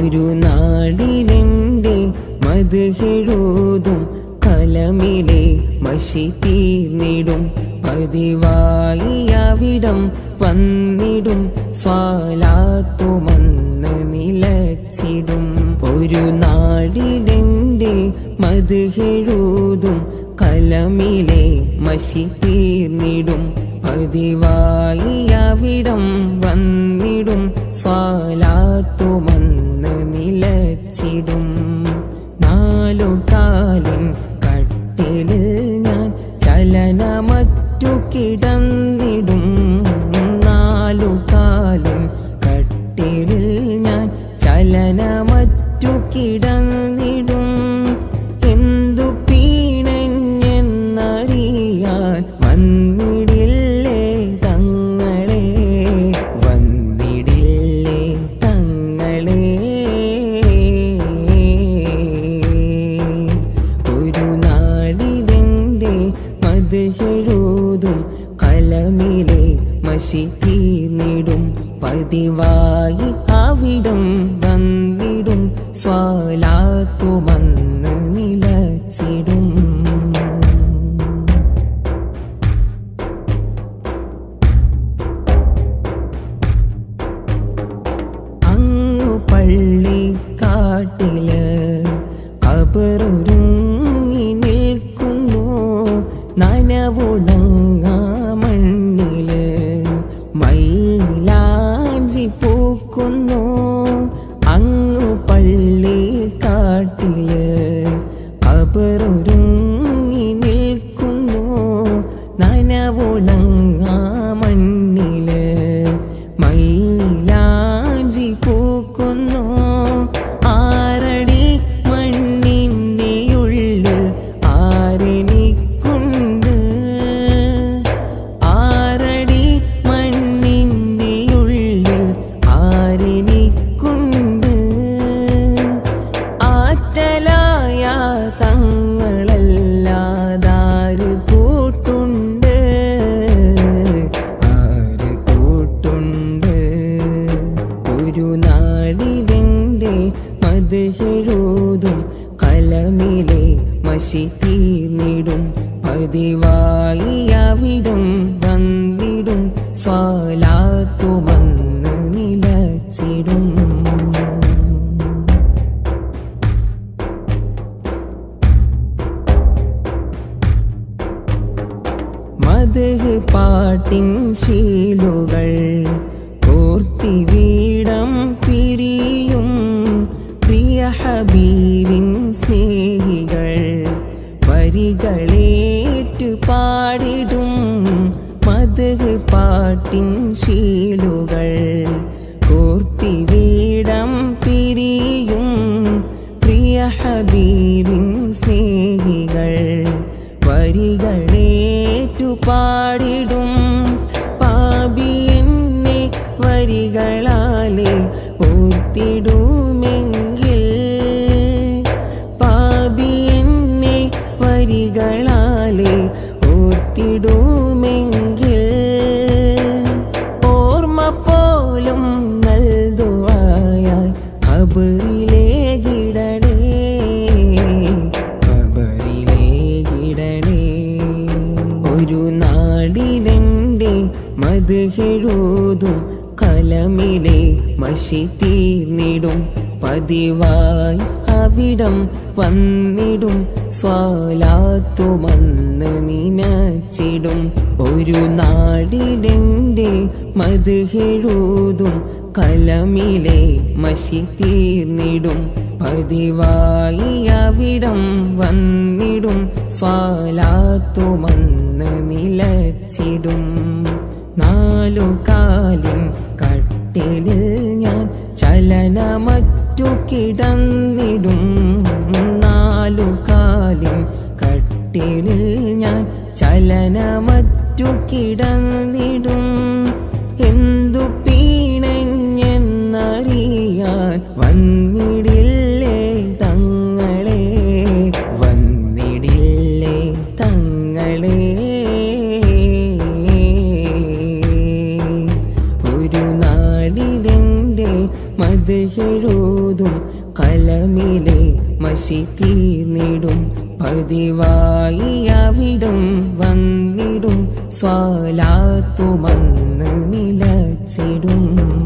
ഒരു നാടിലെന്റെ മധുഹെഴുതും കലമിലെ മഷി തീർന്നിടും. പതിവായി അവിടം വന്നിടും. സ്വാലാത്തുമന്ന് നിലച്ചിടും. ഒരു നാടിലെന്റെ മധുഹെഴുതും കലമിലെ മഷി തീർന്നിടും. പതിവായി അവിടം വന്നിടും. സ്വാലാത്തുമന്ന് നിലച്ചിടും നാലു കാലിൻ കട്ടിലിൽ ഞാൻ ചലനമറ്റു കിടന്നിടും. നാലു കാലിൻ കട്ടിലിൽ ഞാൻ ചലനമറ്റു കിടന്നിടും. എന്തു പീണഞ്ഞെന്നറിയാൻ വന്നിടില്ലേ പതിവായി അവിടം വന്നിടും. സ്വാലാത്തുമന്ന് നിലച്ചിടും. അങ്ങു നിൽക്കുന്നു. നനവുണങ്ങ പൂക്കുന്നു അങ്ങു പള്ളി കാട്ടിൽ കബറൊരുങ്ങി നിൽക്കുന്നു. നനവുണങ്ങ കലമിലെ മഷി തീർന്നിടും. പതിവായി അവിടും വന്നിടും. സ്വാലാത്തുമന്ന് നിലച്ചിടും. മധുഹ് പാട്ടിൻ ശീലുകൾ കോർത്തി വീടം പിരിയും. പ്രിയ ഹബീബിൻ വരികളേറ്റു പാടിടും മധുക പാട്ടിൻ ശീലുകൾ. കോർത്തി വീടം പിരിയും പ്രിയ ഹബീബിൻ സ്നേഹികൾ. വരികളേറ്റു പാടിടും പാപി എന്നെ വരികളാലെ ഓർത്തിടുമെങ്കിൽ വരികളാലെ ഓർത്തിടുമെങ്കിൽ ഓർമ്മ പോലും നൽതുവായായി ഖബറിലെ കിടണേ ഖബറിലെ കിടണേ. ഒരു നാടിലെന്റെ മധുഹെഴുതും കലമിലെ മഷി തീർന്നിടും പതിവായി അവിടം വന്നിടും. സ്വാലാത്തുമന്ന് നിനച്ചിടും. ഒരു നാടിടെ മതുഹെഴുതും കലമിലെ മഷി തീർന്നിടും. പതിവായി അവിടം വന്നിടും. സ്വാലാത്തുമന്ന് നിലച്ചിടും. നാലു കാലിൻ കട്ടിലിൽ ഞാൻ ചലനമറ്റു കിടന്നിടും. നാലു കാലിൻ കട്ടിലിൽ ഞാൻ ചലനമറ്റു കിടന്നിടും. എന്തു പീണഞ്ഞെന്നറിയാൻ വന്നിടില്ലേ മഷി തീർന്നിടും പതിവായി അവിടം വന്നിടും. സ്വാലാത്തു മന്ന് നിലച്ചിടും.